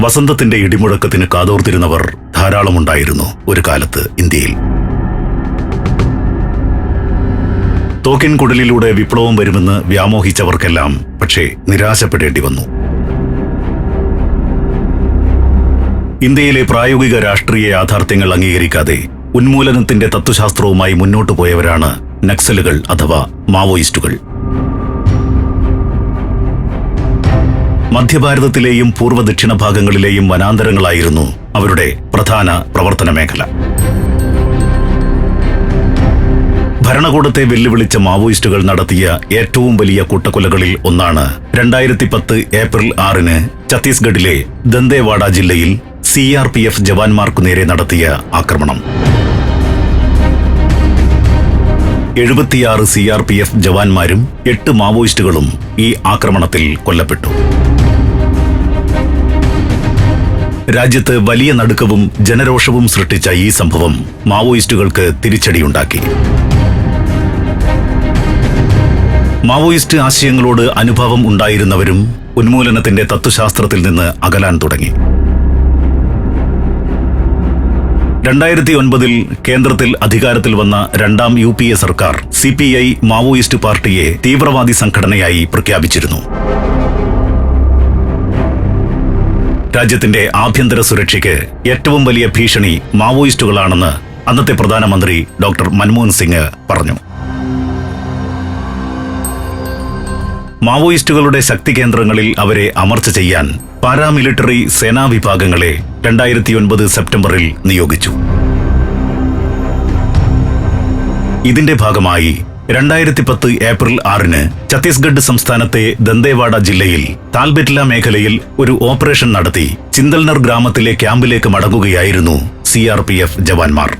വസന്തത്തിന്റെ ഇടിമുഴക്കത്തിന് കാതോർത്തിരുന്നവർ ധാരാളമുണ്ടായിരുന്നു ഒരു കാലത്ത് ഇന്ത്യയിൽ. തോക്കിൻ കുടലിലൂടെ വിപ്ലവം വരുമെന്ന് വ്യാമോഹിച്ചവർക്കെല്ലാം പക്ഷേ നിരാശപ്പെടേണ്ടി വന്നു. ഇന്ത്യയിലെ പ്രായോഗിക രാഷ്ട്രീയ യാഥാർത്ഥ്യങ്ങൾ അംഗീകരിക്കാതെ ഉന്മൂലനത്തിന്റെ തത്വശാസ്ത്രവുമായി മുന്നോട്ടു പോയവരാണ് നക്സലുകൾ അഥവാ മാവോയിസ്റ്റുകൾ. മധ്യഭാരതത്തിലെയും പൂർവ ദക്ഷിണ ഭാഗങ്ങളിലെയും വനാന്തരങ്ങളായിരുന്നു അവരുടെ പ്രധാന പ്രവർത്തന മേഖല. ഭരണകൂടത്തെ വെല്ലുവിളിച്ച മാവോയിസ്റ്റുകൾ നടത്തിയ ഏറ്റവും വലിയ കൂട്ടക്കൊലകളിൽ ഒന്നാണ് രണ്ടായിരത്തി പത്ത് ഏപ്രിൽ ആറിന് ഛത്തീസ്ഗഡിലെ ദന്തേവാഡ ജില്ലയിൽ സി ആർ പി എഫ് ജവാന്മാർക്കു നേരെ നടത്തിയ ആക്രമണം. എഴുപത്തിയാറ് സി ആർ പി എഫ് ജവാന്മാരും എട്ട് മാവോയിസ്റ്റുകളും ഈ ആക്രമണത്തിൽ കൊല്ലപ്പെട്ടു. രാജ്യത്ത് വലിയ നടുക്കവും ജനരോഷവും സൃഷ്ടിച്ച ഈ സംഭവം മാവോയിസ്റ്റുകൾക്ക് തിരിച്ചടിയുണ്ടാക്കി. മാവോയിസ്റ്റ് ആശയങ്ങളോട് അനുഭവം ഉണ്ടായിരുന്നവരും ഉന്മൂലനത്തിന്റെ തത്വശാസ്ത്രത്തിൽ നിന്ന് അകലാൻ തുടങ്ങി. രണ്ടായിരത്തി ഒൻപതിൽ കേന്ദ്രത്തിൽ അധികാരത്തിൽ വന്ന രണ്ടാം യു പി എ സർക്കാർ സി പി ഐ മാവോയിസ്റ്റ് പാർട്ടിയെ തീവ്രവാദി സംഘടനയായി പ്രഖ്യാപിച്ചിരുന്നു. രാജ്യത്തിന്റെ ആഭ്യന്തര സുരക്ഷയ്ക്ക് ഏറ്റവും വലിയ ഭീഷണി മാവോയിസ്റ്റുകളാണെന്ന് അന്നത്തെ പ്രധാനമന്ത്രി ഡോക്ടർ മൻമോഹൻ സിംഗ് പറഞ്ഞു. മാവോയിസ്റ്റുകളുടെ ശക്തി കേന്ദ്രങ്ങളിൽ അവരെ അമർച്ച ചെയ്യാൻ പാരാമിലിറ്ററി സേനാ വിഭാഗങ്ങളെ രണ്ടായിരത്തി ഒൻപത് സെപ്റ്റംബറിൽ നിയോഗിച്ചു. ഇതിന്റെ ഭാഗമായി രണ്ടായിരത്തി പത്ത് ഏപ്രിൽ ആറിന് ഛത്തീസ്ഗഡ് സംസ്ഥാനത്തെ ദന്തേവാഡ ജില്ലയിൽ താൽബെറ്റ്ല മേഖലയിൽ ഒരു ഓപ്പറേഷൻ നടത്തി ചിന്തൽനർ ഗ്രാമത്തിലെ ക്യാമ്പിലേക്ക് മടങ്ങുകയായിരുന്നു സി ആർ പി എഫ് ജവാന്മാർ.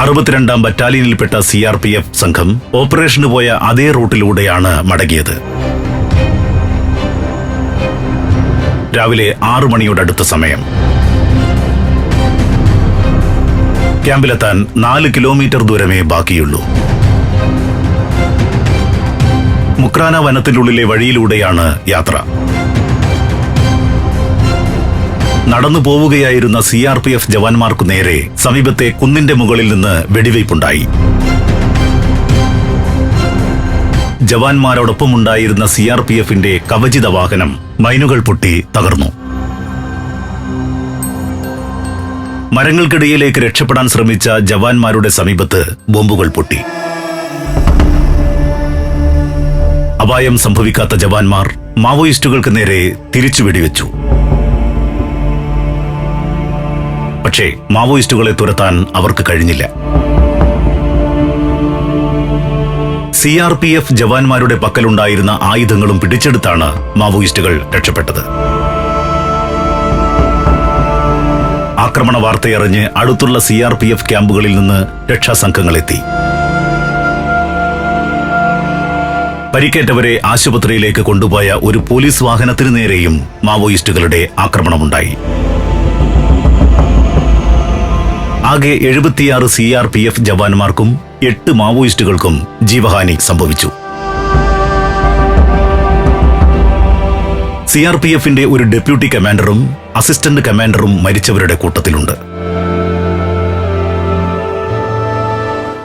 അറുപത്തിരണ്ടാം ബറ്റാലിയനിൽപ്പെട്ട സി ആർ പി എഫ് സംഘം ഓപ്പറേഷന് പോയ അതേ റൂട്ടിലൂടെയാണ് മടങ്ങിയത്. രാവിലെ ആറു മണിയോടടുത്ത സമയം. ക്യാമ്പിലെത്താൻ നാല് കിലോമീറ്റർ ദൂരമേ ബാക്കിയുള്ളൂ. മുക്രാന വനത്തിനുള്ളിലെ വഴിയിലൂടെയാണ് യാത്ര. നടന്നു പോവുകയായിരുന്ന സി ആർ പി എഫ് ജവാന്മാർക്കു നേരെ സമീപത്തെ കുന്നിന്റെ മുകളിൽ നിന്ന് വെടിവയ്പുണ്ടായി. ജവാന്മാരോടൊപ്പമുണ്ടായിരുന്ന സി ആർ പി എഫിന്റെ കവചിത വാഹനം മൈനുകൾ പൊട്ടി തകർന്നു. മരങ്ങൾക്കിടയിലേക്ക് രക്ഷപ്പെടാൻ ശ്രമിച്ച ജവാന്മാരുടെ സമീപത്ത് ബോംബുകൾ പൊട്ടി. അപായം സംഭവിക്കാത്ത ജവാന്മാർ മാവോയിസ്റ്റുകൾക്ക് നേരെ തിരിച്ചു വെടിവെച്ചു. പക്ഷേ മാവോയിസ്റ്റുകളെ തുരത്താൻ അവർക്ക് കഴിഞ്ഞില്ല. സി ആർ പി എഫ് ജവാന്മാരുടെ പക്കലുണ്ടായിരുന്ന ആയുധങ്ങളും പിടിച്ചെടുത്താണ് മാവോയിസ്റ്റുകൾ രക്ഷപ്പെട്ടത്. ആക്രമണ വാർത്തയറിഞ്ഞ് അടുത്തുള്ള സി ആർ പി എഫ് ക്യാമ്പുകളിൽ നിന്ന് രക്ഷാസംഘങ്ങളെത്തി. പരിക്കേറ്റവരെ ആശുപത്രിയിലേക്ക് കൊണ്ടുപോയ ഒരു പോലീസ് വാഹനത്തിനു നേരെയും മാവോയിസ്റ്റുകളുടെ ആക്രമണമുണ്ടായി. ആകെ എഴുപത്തിയാറ് സി ആർ പി എഫ് ജവാന്മാർക്കും എട്ട് മാവോയിസ്റ്റുകൾക്കും ജീവഹാനി സംഭവിച്ചു. സി ആർ പി എഫിന്റെ ഒരു ഡെപ്യൂട്ടി കമാൻഡറും അസിസ്റ്റന്റ് കമാൻഡറും മരിച്ചവരുടെ കൂട്ടത്തിലുണ്ട്.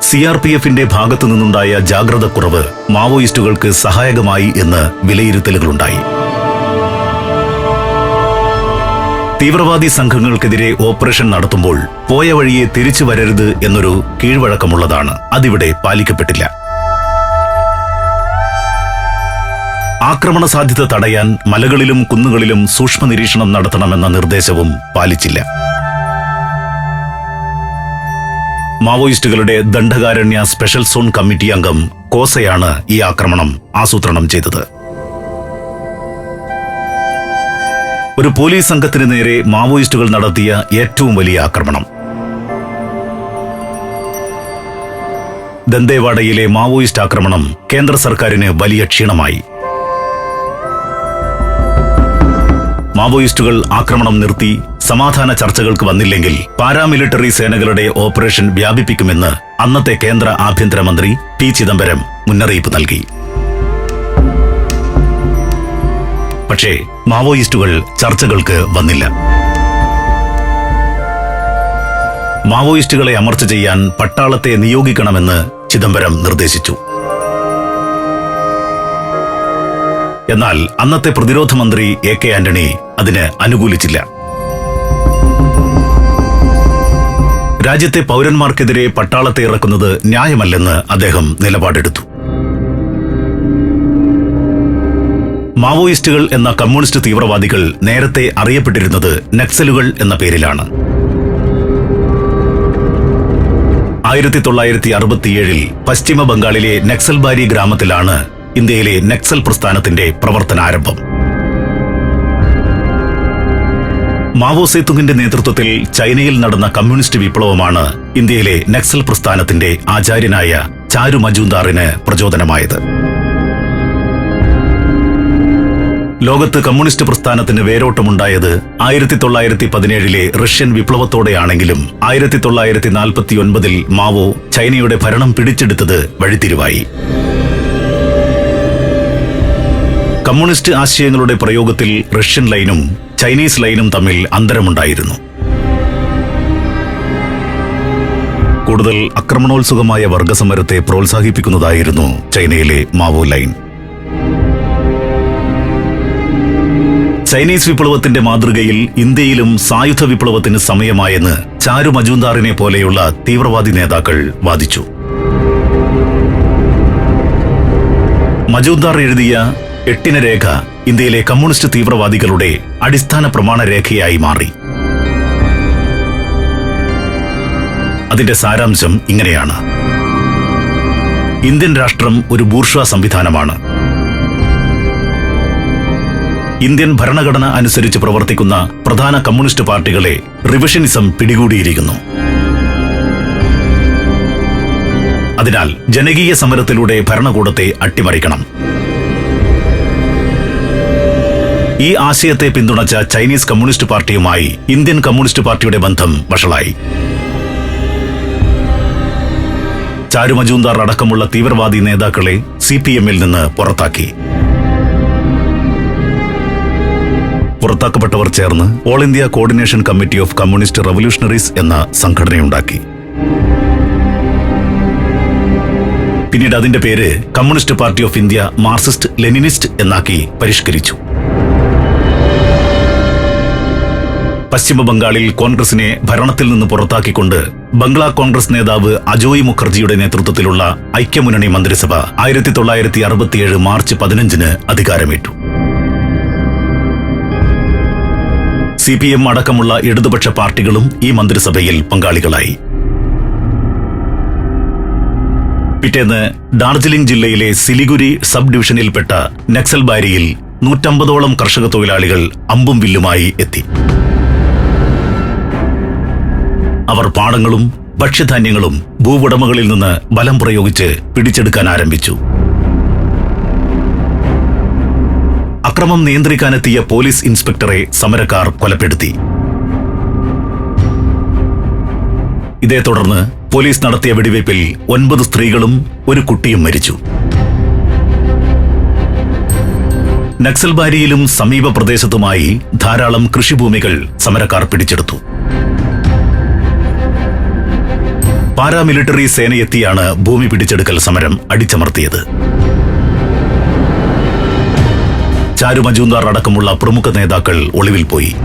സി ആർ പി എഫിന്റെ ഭാഗത്തു നിന്നുണ്ടായ ജാഗ്രതക്കുറവ് മാവോയിസ്റ്റുകൾക്ക് സഹായകമായി എന്ന് വിലയിരുത്തലുകളുണ്ടായി. തീവ്രവാദി സംഘങ്ങൾക്കെതിരെ ഓപ്പറേഷൻ നടത്തുമ്പോൾ പോയ വഴിയെ തിരിച്ചു വരരുത് എന്നൊരു കീഴ്വഴക്കമുള്ളതാണ്. അതിവിടെ പാലിക്കപ്പെട്ടില്ല. ആക്രമണ സാധ്യത തടയാൻ മലകളിലും കുന്നുകളിലും സൂക്ഷ്മ നിരീക്ഷണം നടത്തണമെന്ന നിർദ്ദേശവും പാലിച്ചില്ല. മാവോയിസ്റ്റുകളുടെ ദണ്ഡകാരണ്യ സ്പെഷ്യൽ സോൺ കമ്മിറ്റി അംഗം കോസയാണ് ഈ ആക്രമണം ആസൂത്രണം ചെയ്തത്. ഒരു പോലീസ് സംഘത്തിന് നേരെ മാവോയിസ്റ്റുകൾ നടത്തിയ ഏറ്റവും വലിയ ആക്രമണം. ദന്തേവാഡയിലെ മാവോയിസ്റ്റ് ആക്രമണം കേന്ദ്ര സർക്കാരിന് വലിയ ക്ഷീണമായി. മാവോയിസ്റ്റുകൾ ആക്രമണം നിർത്തി സമാധാന ചർച്ചകൾക്ക് വന്നില്ലെങ്കിൽ പാരാമിലിറ്ററി സേനകളുടെ ഓപ്പറേഷൻ വ്യാപിപ്പിക്കുമെന്ന് അന്നത്തെ കേന്ദ്ര ആഭ്യന്തരമന്ത്രി പി ചിദംബരം മുന്നറിയിപ്പ് നൽകി. പക്ഷേ മാവോയിസ്റ്റുകൾ ചർച്ചകൾക്ക് വന്നില്ല. മാവോയിസ്റ്റുകളെ അമർച്ച ചെയ്യാൻ പട്ടാളത്തെ നിയോഗിക്കണമെന്ന് ചിദംബരം നിർദ്ദേശിച്ചു. എന്നാൽ അന്നത്തെ പ്രതിരോധ മന്ത്രി എ കെ ആന്റണി അതിന് അനുകൂലിച്ചില്ല. രാജ്യത്തെ പൗരന്മാർക്കെതിരെ പട്ടാളത്തെ ഇറക്കുന്നത് ന്യായമല്ലെന്ന് അദ്ദേഹം നിലപാടെടുത്തു. മാവോയിസ്റ്റുകൾ എന്ന കമ്മ്യൂണിസ്റ്റ് തീവ്രവാദികൾ നേരത്തെ അറിയപ്പെട്ടിരുന്നത് നക്സലുകൾ എന്ന പേരിലാണ്. ആയിരത്തി തൊള്ളായിരത്തി അറുപത്തിയേഴിൽ പശ്ചിമ ബംഗാളിലെ നക്സൽബാരി ഗ്രാമത്തിലാണ് ഇന്ത്യയിലെ നക്സൽ പ്രസ്ഥാനത്തിന്റെ പ്രവർത്തനാരംഭം. മാവോ സേതുങ്ങിന്റെ നേതൃത്വത്തിൽ ചൈനയിൽ നടന്ന കമ്മ്യൂണിസ്റ്റ് വിപ്ലവമാണ് ഇന്ത്യയിലെ നക്സൽ പ്രസ്ഥാനത്തിന്റെ ആചാര്യനായ ചാരു മജൂന്ദാറിന് പ്രചോദനമായത്. ലോകത്ത് കമ്മ്യൂണിസ്റ്റ് പ്രസ്ഥാനത്തിന് വേരോട്ടമുണ്ടായത് ആയിരത്തി തൊള്ളായിരത്തി പതിനേഴിലെ റഷ്യൻ വിപ്ലവത്തോടെയാണെങ്കിലും ആയിരത്തി തൊള്ളായിരത്തി നാൽപ്പത്തി ഒൻപതിൽ മാവോ ചൈനയുടെ ഭരണം പിടിച്ചെടുത്തത് വഴിത്തിരിവായി. കമ്മ്യൂണിസ്റ്റ് ആശയങ്ങളുടെ പ്രയോഗത്തിൽ റഷ്യൻ ലൈനും ചൈനീസ് ലൈനും തമ്മിൽ അന്തരമുണ്ടായിരുന്നു. കൂടുതൽ ആക്രമണോത്സുകമായ വർഗസമരത്തെ പ്രോത്സാഹിപ്പിക്കുന്നതായിരുന്നു ചൈനയിലെ മാവോ ലൈൻ. ചൈനീസ് വിപ്ലവത്തിന്റെ മാതൃകയിൽ ഇന്ത്യയിലും സായുധ വിപ്ലവത്തിന് സമയമായെന്ന് ചാരു മജൂന്ദാറിനെ പോലെയുള്ള തീവ്രവാദി നേതാക്കൾ വാദിച്ചു. മജൂന്ദാർ എഴുതിയ എട്ടിന രേഖ ഇന്ത്യയിലെ കമ്മ്യൂണിസ്റ്റ് തീവ്രവാദികളുടെ അടിസ്ഥാന പ്രമാണ രേഖയായി മാറി. അതിന്റെ സാരാംശം ഇങ്ങനെയാണ്. ഇന്ത്യൻ രാഷ്ട്രം ഒരു ബൂർഷ്വ സംവിധാനമാണ്. ഇന്ത്യൻ ഭരണഘടന അനുസരിച്ച് പ്രവർത്തിക്കുന്ന പ്രധാന കമ്മ്യൂണിസ്റ്റ് പാർട്ടികളെ റിവിഷനിസം പിടികൂടിയിരിക്കുന്നു. അതിനാൽ ജനകീയ സമരത്തിലൂടെ ഭരണകൂടത്തെ അട്ടിമറിക്കണം. ഈ ആശയത്തെ പിന്തുണച്ച ചൈനീസ് കമ്മ്യൂണിസ്റ്റ് പാർട്ടിയുമായി ഇന്ത്യൻ കമ്മ്യൂണിസ്റ്റ് പാർട്ടിയുടെ ബന്ധം വഷളായി. ചാരു മജൂന്ദാർ അടക്കമുള്ള തീവ്രവാദി നേതാക്കളെ സി പി എമ്മിൽ നിന്ന് പുറത്താക്കി. പുറത്താക്കപ്പെട്ടവർ ചേർന്ന് all India coordination committee of communist revolutionaries എന്ന സംഘടനയുണ്ടാക്കി. പിന്നീട് അതിന്റെ പേര് communist party of India Marxist Leninist എന്നാക്കി പരിഷ്കരിച്ചു. പശ്ചിമ ബംഗാളിൽ കോൺഗ്രസിനെ ഭരണത്തിൽ നിന്ന് പുറത്താക്കിക്കൊണ്ട് ബംഗ്ലാ കോൺഗ്രസ് നേതാവ് അജോയ് മുഖർജിയുടെ നേതൃത്വത്തിലുള്ള ഐക്യമുന്നണി മന്ത്രിസഭ ആയിരത്തി തൊള്ളായിരത്തി അറുപത്തിയേഴ് മാർച്ച് പതിനഞ്ചിന് അധികാരമേറ്റു. സി പി എം അടക്കമുള്ള ഇടതുപക്ഷ പാർട്ടികളും ഈ മന്ത്രിസഭയിൽ പങ്കാളികളായി. പിറ്റേന്ന് ഡാർജിലിംഗ് ജില്ലയിലെ സിലിഗുരി സബ് ഡിവിഷനിൽപ്പെട്ട നക്സൽബാരിയിൽ നൂറ്റമ്പതോളം കർഷക തൊഴിലാളികൾ അമ്പും വില്ലുമായി എത്തി. അവർ പാടങ്ങളും ഭക്ഷ്യധാന്യങ്ങളും ഭൂവുടമകളിൽ നിന്ന് ബലം പ്രയോഗിച്ച് പിടിച്ചെടുക്കാൻ ആരംഭിച്ചു. അക്രമം നിയന്ത്രിക്കാനെത്തിയ പോലീസ് ഇൻസ്പെക്ടറെ സമരക്കാർ കൊലപ്പെടുത്തി. ഇതേ തുടർന്ന് പോലീസ് നടത്തിയ വെടിവയ്പിൽ ഒൻപത് സ്ത്രീകളും ഒരു കുട്ടിയും മരിച്ചു. നക്സൽബാരിയിലും സമീപ പ്രദേശത്തുമായി ധാരാളം കൃഷിഭൂമികൾ സമരക്കാർ പിടിച്ചെടുത്തു. പാരാമിലിറ്ററി സേനയെത്തിയാണ് ഭൂമി പിടിച്ചെടുക്കൽ സമരം അടിച്ചമർത്തിയത്. ചാരു മജൂന്ദാർ അടക്കമുള്ള പ്രമുഖ നേതാക്കൾ ഒളിവിൽ പോയി.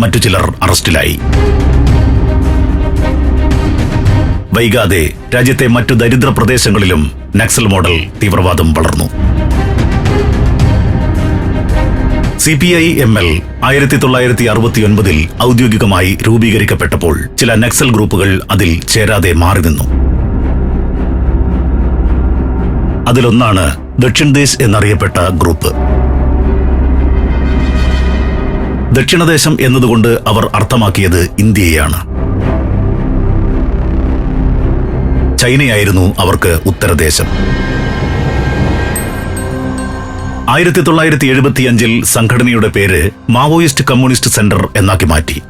മറ്റു ചിലർ അറസ്റ്റിലായി. വൈകാതെ രാജ്യത്തെ മറ്റു ദരിദ്ര പ്രദേശങ്ങളിലും നക്സൽ മോഡൽ തീവ്രവാദം വളർന്നു. C P I M L ആയിരത്തി തൊള്ളായിരത്തി അറുപത്തിയൊൻപതിൽ ഔദ്യോഗികമായി രൂപീകരിക്കപ്പെട്ടപ്പോൾ ചില നക്സൽ ഗ്രൂപ്പുകൾ അതിൽ ചേരാതെ മാറി നിന്നു. അതിലൊന്നാണ് ദക്ഷിൺദേശ് എന്നറിയപ്പെട്ട ഗ്രൂപ്പ്. ദക്ഷിണദേശം എന്നതുകൊണ്ട് അവർ അർത്ഥമാക്കിയത് ഇന്ത്യയാണ് ചൈനയായിരുന്നു അവർക്ക് ഉത്തരദേശം. ആയിരത്തി തൊള്ളായിരത്തി എഴുപത്തിയഞ്ചിൽ സംഘടനയുടെ പേര് മാവോയിസ്റ്റ് കമ്മ്യൂണിസ്റ്റ് സെന്റർ എന്നാക്കി മാറ്റി.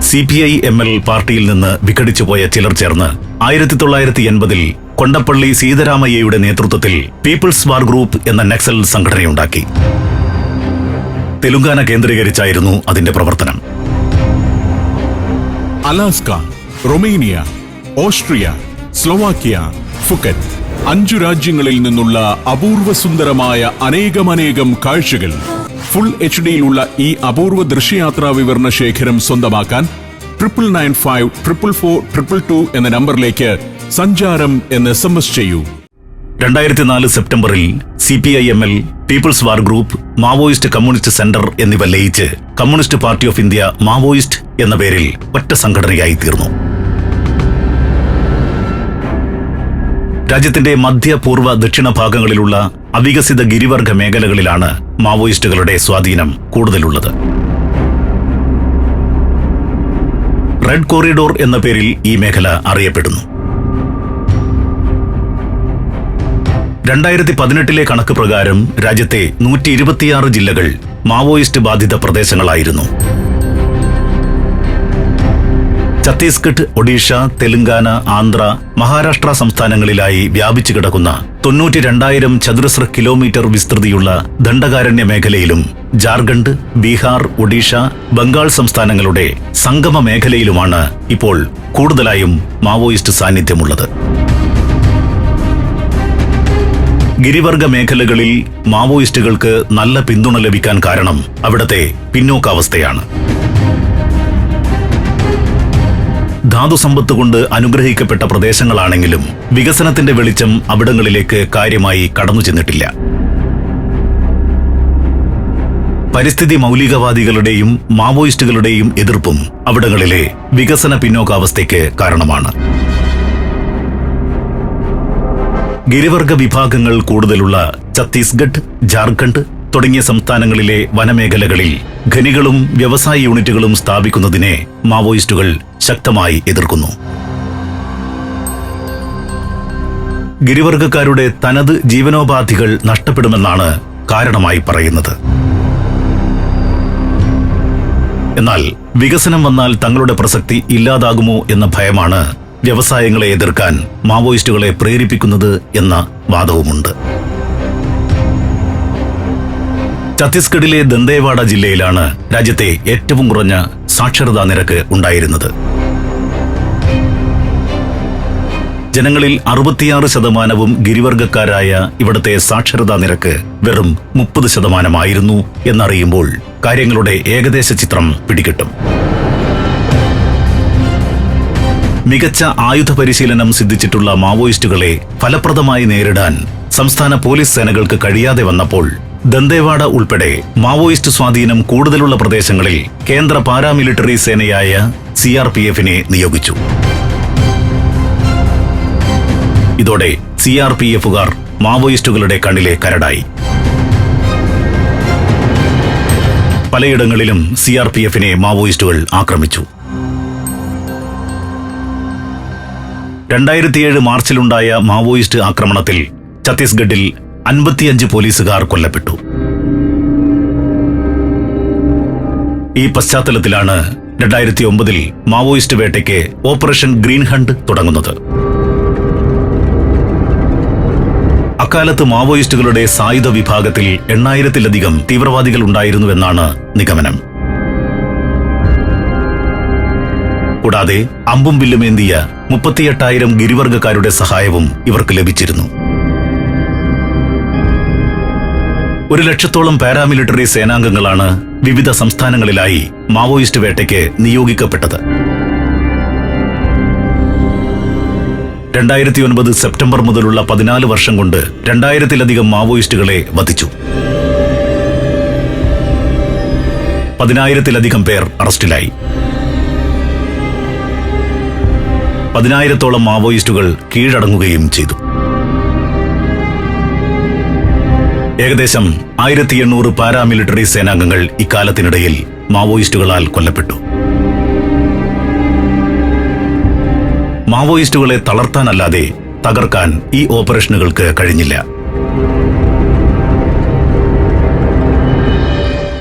C P I M L പാർട്ടിയിൽ നിന്ന് വിഘടിച്ചുപോയ ചിലർ ചേർന്ന് ആയിരത്തി തൊള്ളായിരത്തി എൺപതിൽ കൊണ്ടപ്പള്ളി സീതാരാമയ്യയുടെ നേതൃത്വത്തിൽ പീപ്പിൾസ് വാർ ഗ്രൂപ്പ് എന്ന നക്സൽ സംഘടനയുണ്ടാക്കി. തെലുങ്കാന കേന്ദ്രീകരിച്ചായിരുന്നു അതിന്റെ പ്രവർത്തനം. Alaska Romania Austria Slovakia Phuket. അഞ്ചു രാജ്യങ്ങളിൽ നിന്നുള്ള അപൂർവ സുന്ദരമായ അനേകമനേകം കാഴ്ചകൾ. ഫുൾ എച്ച് ഡിയിലുള്ള ഈ അപൂർവ ദൃശ്യയാത്രാ വിവരണ ശേഖരം സ്വന്തമാക്കാൻ triple nine five triple four triple two എന്ന നമ്പറിലേക്ക് സഞ്ചാരം എന്ന് എസ് എം എസ് ചെയ്യൂ. രണ്ടായിരത്തി നാല് സെപ്റ്റംബറിൽ C P I M L people's war group Maoist communist centre എന്നിവ ലയിച്ച് communist party of India Maoist എന്ന പേരിൽ ഒറ്റ സംഘടനയായി തീർന്നു. രാജ്യത്തിന്റെ മധ്യ പൂർവ ദക്ഷിണ ഭാഗങ്ങളിലുള്ള അവികസിത ഗിരിവർഗ മേഖലകളിലാണ് മാവോയിസ്റ്റുകളുടെ സ്വാധീനം കൂടുതലുള്ളത്. റെഡ് കോറിഡോർ എന്ന പേരിൽ ഈ മേഖല അറിയപ്പെടുന്നു. രണ്ടായിരത്തി പതിനെട്ടിലെ കണക്ക് പ്രകാരം രാജ്യത്തെ നൂറ്റി ഇരുപത്തിയാറ് ജില്ലകൾ മാവോയിസ്റ്റ് ബാധിത പ്രദേശങ്ങളായിരുന്നു. ഛത്തീസ്ഗഡ് ഒഡീഷ തെലുങ്കാന ആന്ധ്ര മഹാരാഷ്ട്ര സംസ്ഥാനങ്ങളിലായി വ്യാപിച്ചു കിടക്കുന്ന തൊണ്ണൂറ്റി രണ്ടായിരം ചതുരശ്ര കിലോമീറ്റർ വിസ്തൃതിയുള്ള ദണ്ഡകാരണ്യ മേഖലയിലും ജാർഖണ്ഡ് ബീഹാർ ഒഡീഷ ബംഗാൾ സംസ്ഥാനങ്ങളുടെ സംഗമ മേഖലയിലുമാണ് ഇപ്പോൾ കൂടുതലായും മാവോയിസ്റ്റ് സാന്നിധ്യമുള്ളത്. ഗിരിവർഗ മേഖലകളിൽ മാവോയിസ്റ്റുകൾക്ക് നല്ല പിന്തുണ ലഭിക്കാൻ കാരണം അവിടത്തെ പിന്നോക്കാവസ്ഥയാണ്. ധാതുസമ്പത്ത് കൊണ്ട് അനുഗ്രഹിക്കപ്പെട്ട പ്രദേശങ്ങളാണെങ്കിലും വികസനത്തിന്റെ വെളിച്ചം അവിടങ്ങളിലേക്ക് കാര്യമായി കടന്നു ചെന്നിട്ടില്ല. പരിസ്ഥിതി മൗലികവാദികളുടെയും മാവോയിസ്റ്റുകളുടെയും എതിർപ്പും അവിടങ്ങളിലെ വികസന പിന്നോക്കാവസ്ഥയ്ക്ക് കാരണമാണ്. ഗിരിവർഗ വിഭാഗങ്ങൾ കൂടുതലുള്ള ഛത്തീസ്ഗഡ് ജാർഖണ്ഡ് തുടങ്ങിയ സംസ്ഥാനങ്ങളിലെ വനമേഖലകളിൽ ഖനികളും വ്യവസായ യൂണിറ്റുകളും സ്ഥാപിക്കുന്നതിനെ മാവോയിസ്റ്റുകൾ ശക്തമായി എതിർക്കുന്നു. ഗിരിവർഗക്കാരുടെ തനത് ജീവനോപാധികൾ നഷ്ടപ്പെടുമെന്നാണ് കാരണമായി പറയുന്നത്. എന്നാൽ വികസനം വന്നാൽ തങ്ങളുടെ പ്രസക്തി ഇല്ലാതാകുമോ എന്ന ഭയമാണ് വ്യവസായങ്ങളെ എതിർക്കാൻ മാവോയിസ്റ്റുകളെ പ്രേരിപ്പിക്കുന്നത് എന്ന വാദവുമുണ്ട്. ഛത്തീസ്ഗഡിലെ ദന്തേവാഡ ജില്ലയിലാണ് രാജ്യത്തെ ഏറ്റവും കുറഞ്ഞ സാക്ഷരതാ നിരക്ക് ഉണ്ടായിരുന്നത്. ജനങ്ങളിൽ അറുപത്തിയാറ് ശതമാനവും ഗിരിവർഗക്കാരായ ഇവിടുത്തെ സാക്ഷരതാ നിരക്ക് വെറും മുപ്പത് ശതമാനമായിരുന്നു എന്നറിയുമ്പോൾ കാര്യങ്ങളുടെ ഏകദേശ ചിത്രം പിടികിട്ടും. മികച്ച ആയുധ പരിശീലനം സിദ്ധിച്ചിട്ടുള്ള മാവോയിസ്റ്റുകളെ ഫലപ്രദമായി നേരിടാൻ സംസ്ഥാന പോലീസ് സേനകൾക്ക് കഴിയാതെ വന്നപ്പോൾ ദന്തേവാഡ ഉൾപ്പെടെ മാവോയിസ്റ്റ് സ്വാധീനം കൂടുതലുള്ള പ്രദേശങ്ങളിൽ കേന്ദ്ര പാരാമിലിറ്ററി സേനയായ സി ആർ പി എഫിനെ നിയോഗിച്ചു. ഇതോടെ സി ആർ പി എഫുകാർ മാവോയിസ്റ്റുകളുടെ കണ്ണിലെ കരടായി. പലയിടങ്ങളിലും സി ആർ പി എഫിനെ മാവോയിസ്റ്റുകൾ ആക്രമിച്ചു. രണ്ടായിരത്തിയേഴ് മാർച്ചിലുണ്ടായ മാവോയിസ്റ്റ് ആക്രമണത്തിൽ ഛത്തീസ്ഗഡിൽ അൻപത്തിയഞ്ച് പോലീസുകാർ കൊല്ലപ്പെട്ടു. ഈ പശ്ചാത്തലത്തിലാണ് രണ്ടായിരത്തി ഒമ്പതിൽ മാവോയിസ്റ്റ് വേട്ടയ്ക്ക് ഓപ്പറേഷൻ ഗ്രീൻ ഹണ്ട് തുടങ്ങുന്നത്. അക്കാലത്ത് മാവോയിസ്റ്റുകളുടെ സായുധ വിഭാഗത്തിൽ എണ്ണായിരത്തിലധികം തീവ്രവാദികൾ ഉണ്ടായിരുന്നുവെന്നാണ് നിഗമനം. കൂടാതെ അമ്പും വില്ലുമേന്തിയ മുപ്പത്തിയെട്ടായിരം ഗിരിവർഗക്കാരുടെ സഹായവും ഇവർക്ക് ലഭിച്ചിരുന്നു. ഒരു ലക്ഷത്തോളം പാരാമിലിറ്ററി സേനാംഗങ്ങളാണ് വിവിധ സംസ്ഥാനങ്ങളിലായി മാവോയിസ്റ്റ് വേട്ടയ്ക്ക് നിയോഗിക്കപ്പെട്ടത്. രണ്ടായിരത്തി ഒൻപത് സെപ്റ്റംബർ മുതലുള്ള പതിനാല് വർഷം കൊണ്ട് രണ്ടായിരത്തിലധികം മാവോയിസ്റ്റുകളെ വധിച്ചു. പതിനായിരത്തിലധികം പേർ അറസ്റ്റിലായി. പതിനായിരത്തോളം മാവോയിസ്റ്റുകൾ കീഴടങ്ങുകയും ചെയ്തു. ഏകദേശം ആയിരത്തി എണ്ണൂറ് പാരാമിലിറ്ററി സേനാംഗങ്ങൾ ഇക്കാലത്തിനിടയിൽ മാവോയിസ്റ്റുകളാൽ കൊല്ലപ്പെട്ടു. മാവോയിസ്റ്റുകളെ തളർത്താനല്ലാതെ തകർക്കാൻ ഈ ഓപ്പറേഷനുകൾക്ക് കഴിഞ്ഞില്ല.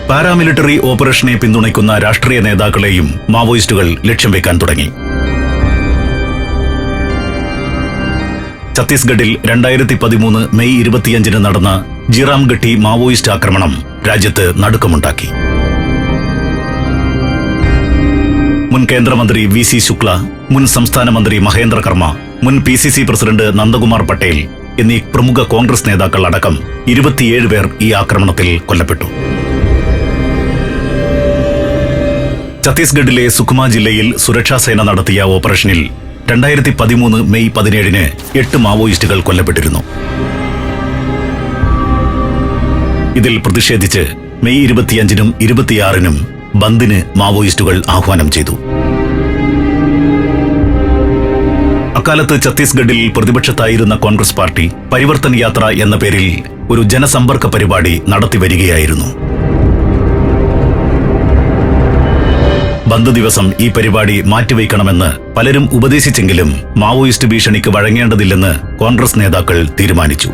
പാരാമിലിറ്ററി ഓപ്പറേഷനെ പിന്തുണയ്ക്കുന്ന രാഷ്ട്രീയ നേതാക്കളെയും മാവോയിസ്റ്റുകൾ ലക്ഷ്യം വെക്കാൻ തുടങ്ങി. ഛത്തീസ്ഗഡിൽ രണ്ടായിരത്തി പതിമൂന്ന് മെയ് ഇരുപത്തിയഞ്ചിന് നടന്ന ജിറാംഗട്ടി മാവോയിസ്റ്റ് ആക്രമണം രാജ്യത്ത് നടുക്കമുണ്ടാക്കി. മുൻ കേന്ദ്രമന്ത്രി വി സി ശുക്ല മുൻ സംസ്ഥാന മന്ത്രി മഹേന്ദ്ര കർമ്മ മുൻ P C C president Nandakumar Patel എന്നീ പ്രമുഖ കോൺഗ്രസ് നേതാക്കൾ അടക്കം ഇരുപത്തിയേഴ് പേർ ഈ ആക്രമണത്തിൽ കൊല്ലപ്പെട്ടു. ഛത്തീസ്ഗഡിലെ സുക്മ ജില്ലയിൽ സുരക്ഷാസേന നടത്തിയ ഓപ്പറേഷനിൽ രണ്ടായിരത്തി പതിമൂന്ന് മെയ് പതിനേഴിന് എട്ട് മാവോയിസ്റ്റുകൾ കൊല്ലപ്പെട്ടിരുന്നു. ഇതിൽ പ്രതിഷേധിച്ച് മെയ് ഇരുപത്തിയഞ്ചിനും ഇരുപത്തിയാറിനും ബന്ദിന് മാവോയിസ്റ്റുകൾ ആഹ്വാനം ചെയ്തു. അക്കാലത്ത് ഛത്തീസ്ഗഡിൽ പ്രതിപക്ഷത്തായിരുന്ന കോൺഗ്രസ് പാർട്ടി പരിവർത്തൻ യാത്ര എന്ന പേരിൽ ഒരു ജനസമ്പർക്ക പരിപാടി നടത്തിവരികയായിരുന്നു. ബന്ദ് ദിവസം ഈ പരിപാടി മാറ്റിവെക്കണമെന്ന് പലരും ഉപദേശിച്ചെങ്കിലും മാവോയിസ്റ്റ് ഭീഷണിക്ക് വഴങ്ങേണ്ടതില്ലെന്ന് കോൺഗ്രസ് നേതാക്കൾ തീരുമാനിച്ചു.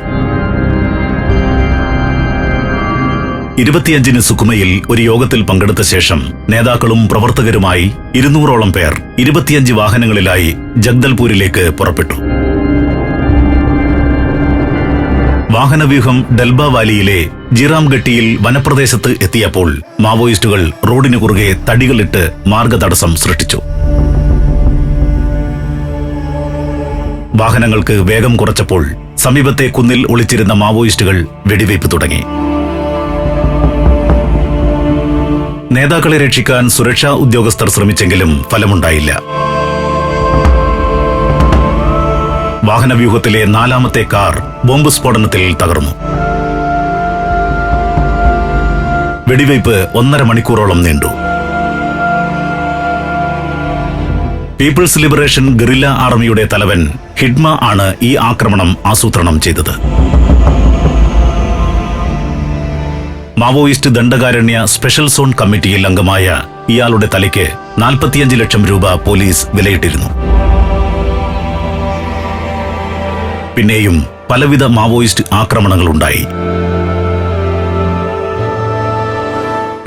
ഇരുപത്തിയഞ്ചിന് സുക്കുമയിൽ ഒരു യോഗത്തിൽ പങ്കെടുത്ത ശേഷം നേതാക്കളും പ്രവർത്തകരുമായി ഇരുന്നൂറോളം പേർ ഇരുപത്തിയഞ്ച് വാഹനങ്ങളിലായി ജഗ്ദൽപൂരിലേക്ക് പുറപ്പെട്ടു. വാഹനവ്യൂഹം ഡൽബ വാലിയിലെ ജിറാംഗട്ടിയിൽ വനപ്രദേശത്ത് എത്തിയപ്പോൾ മാവോയിസ്റ്റുകൾ റോഡിനു കുറുകെ തടികളിട്ട് മാർഗതടസ്സം സൃഷ്ടിച്ചു. വാഹനങ്ങൾക്ക് വേഗം കുറച്ചപ്പോൾ സമീപത്തെ കുന്നിൽ ഒളിച്ചിരുന്ന മാവോയിസ്റ്റുകൾ വെടിവയ്പ് തുടങ്ങി. നേതാക്കളെ രക്ഷിക്കാൻ സുരക്ഷാ ഉദ്യോഗസ്ഥർ ശ്രമിച്ചെങ്കിലും ഫലമുണ്ടായില്ല. വാഹനവ്യൂഹത്തിലെ നാലാമത്തെ കാർ ബോംബ് സ്ഫോടനത്തിൽ തകർന്നു. വെടിവയ്പ് ഒന്നര മണിക്കൂറോളം നീണ്ടു. പീപ്പിൾസ് ലിബറേഷൻ ഗറില്ല ആർമിയുടെ തലവൻ ഹിഡ്മ ആണ് ഈ ആക്രമണം ആസൂത്രണം ചെയ്തത്. മാവോയിസ്റ്റ് ദണ്ഡകാരണ്യ സ്പെഷ്യൽ സോൺ കമ്മിറ്റിയിൽ അംഗമായ ഇയാളുടെ തലയ്ക്ക് നാൽപ്പത്തിയഞ്ച് ലക്ഷം രൂപ പോലീസ് വിലയിട്ടിരുന്നു. പിന്നെയും പലവിധ മാവോയിസ്റ്റ് ആക്രമണങ്ങളുണ്ടായി.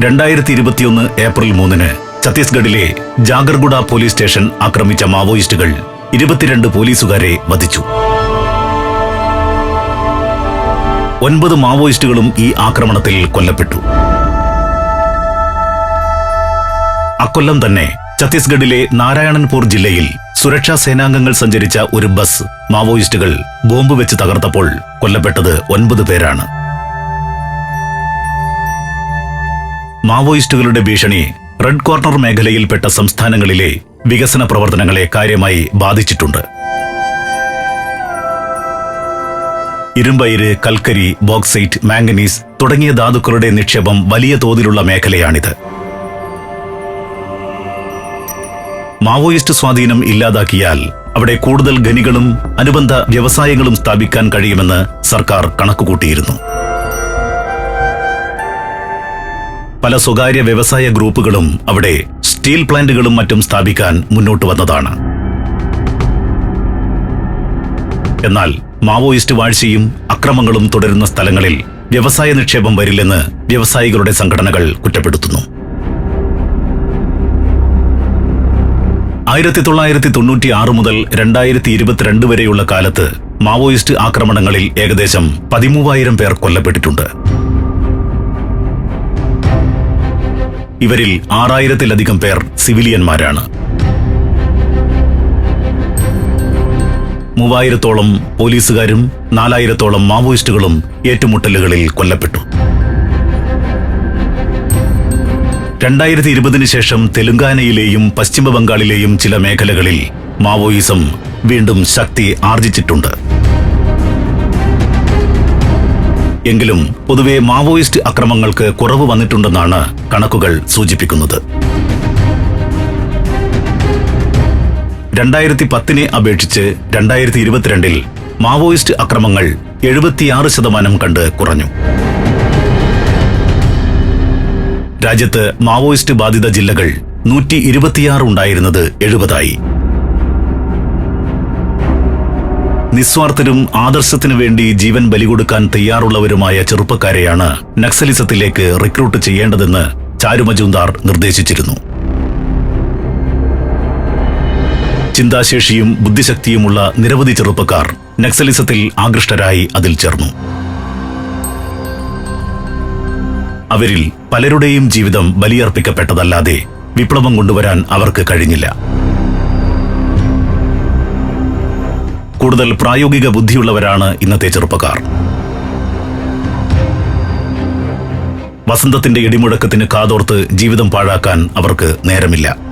രണ്ടായിരത്തി ഇരുപത്തിയൊന്ന് ഏപ്രിൽ മൂന്നിന് ഛത്തീസ്ഗഡിലെ ജാഗർഗുഡ പോലീസ് സ്റ്റേഷൻ ആക്രമിച്ച മാവോയിസ്റ്റുകൾ ഇരുപത്തിരണ്ട് പോലീസുകാരെ വധിച്ചു. ഒൻപത് മാവോയിസ്റ്റുകളും ഈ ആക്രമണത്തിൽ കൊല്ലപ്പെട്ടു. അക്കൊല്ലം തന്നെ ഛത്തീസ്ഗഡിലെ നാരായണൻപൂർ ജില്ലയിൽ സുരക്ഷാ സേനാംഗങ്ങൾ സഞ്ചരിച്ച ഒരു ബസ് മാവോയിസ്റ്റുകൾ ബോംബ് വെച്ച് തകർത്തപ്പോൾ കൊല്ലപ്പെട്ടത് ഒൻപത് പേരാണ്. മാവോയിസ്റ്റുകളുടെ ഭീഷണി റെഡ് കോർണർ മേഖലയിൽപ്പെട്ട സംസ്ഥാനങ്ങളിലെ വികസന പ്രവർത്തനങ്ങളെ കാര്യമായി ബാധിച്ചിട്ടുണ്ട്. ഇരുമ്പയിര് കൽക്കരി ബോക്സൈറ്റ് മാംഗനീസ് തുടങ്ങിയ ധാതുക്കളുടെ നിക്ഷേപം വലിയ തോതിലുള്ള മേഖലയാണിത്. മാവോയിസ്റ്റ് സ്വാധീനം ഇല്ലാതാക്കിയാൽ അവിടെ കൂടുതൽ ഖനികളും അനുബന്ധ വ്യവസായങ്ങളും സ്ഥാപിക്കാൻ കഴിയുമെന്ന് സർക്കാർ കണക്കുകൂട്ടിയിരുന്നു. പല സ്വകാര്യ വ്യവസായ ഗ്രൂപ്പുകളും അവിടെ സ്റ്റീൽ പ്ലാന്റുകളും മറ്റും സ്ഥാപിക്കാൻ മുന്നോട്ട് വന്നതാണ്. എന്നാൽ മാവോയിസ്റ്റ് വാഴ്ചയും അക്രമങ്ങളും തുടരുന്ന സ്ഥലങ്ങളിൽ വ്യവസായ നിക്ഷേപം വരില്ലെന്ന് വ്യവസായികളുടെ സംഘടനകൾ കുറ്റപ്പെടുത്തുന്നു. ആയിരത്തി തൊള്ളായിരത്തി തൊണ്ണൂറ്റി ആറ് മുതൽ രണ്ടായിരത്തി ഇരുപത്തിരണ്ട് വരെയുള്ള കാലത്ത് മാവോയിസ്റ്റ് ആക്രമണങ്ങളിൽ ഏകദേശം പതിമൂവായിരം പേർ കൊല്ലപ്പെട്ടിട്ടുണ്ട്. ഇവരിൽ ആറായിരത്തിലധികം പേർ സിവിലിയന്മാരാണ്. മൂവായിരത്തോളം പോലീസുകാരും നാലായിരത്തോളം മാവോയിസ്റ്റുകളും ഏറ്റുമുട്ടലുകളിൽ കൊല്ലപ്പെട്ടു. രണ്ടായിരത്തി ഇരുപതിന് ശേഷം തെലുങ്കാനയിലെയും പശ്ചിമ ബംഗാളിലെയും ചില മേഖലകളിൽ മാവോയിസം വീണ്ടും ശക്തി ആർജിച്ചിട്ടുണ്ട്. എങ്കിലും പൊതുവെ മാവോയിസ്റ്റ് അക്രമങ്ങൾക്ക് കുറവ് വന്നിട്ടുണ്ടെന്നാണ് കണക്കുകൾ സൂചിപ്പിക്കുന്നത്. രണ്ടായിരത്തി പത്തിനെ അപേക്ഷിച്ച് രണ്ടായിരത്തി ഇരുപത്തിരണ്ടിൽ മാവോയിസ്റ്റ് അക്രമങ്ങൾ എഴുപത്തിയാറ് ശതമാനം കണ്ട് കുറഞ്ഞു. രാജ്യത്ത് മാവോയിസ്റ്റ് ബാധിത ജില്ലകൾ നൂറ്റി ഇരുപത്തിയാറ് ഉണ്ടായിരുന്നത് എഴുപതായി. നിസ്വാർത്ഥരും ആദർശത്തിനു വേണ്ടി ജീവൻ ബലികൊടുക്കാൻ തയ്യാറുള്ളവരുമായ ചെറുപ്പക്കാരെയാണ് നക്സലിസത്തിലേക്ക് റിക്രൂട്ട് ചെയ്യേണ്ടതെന്ന് ചാരുമജൂന്ദാർ നിർദ്ദേശിച്ചിരുന്നു. ചിന്താശേഷിയും ബുദ്ധിശക്തിയുമുള്ള നിരവധി ചെറുപ്പക്കാർ നക്സലിസത്തിൽ ആകൃഷ്ടരായി അതിൽ ചേർന്നു. അവരിൽ പലരുടെയും ജീവിതം ബലിയർപ്പിക്കപ്പെട്ടതല്ലാതെ വിപ്ലവം കൊണ്ടുവരാൻ അവർക്ക് കഴിഞ്ഞില്ല. കൂടുതൽ പ്രായോഗിക ബുദ്ധിയുള്ളവരാണ് ഇന്നത്തെ ചെറുപ്പക്കാർ. വസന്തത്തിന്റെ ഇടിമുഴക്കത്തിന് കാതോർത്ത് ജീവിതം പാഴാക്കാൻ അവർക്ക് നേരമില്ല.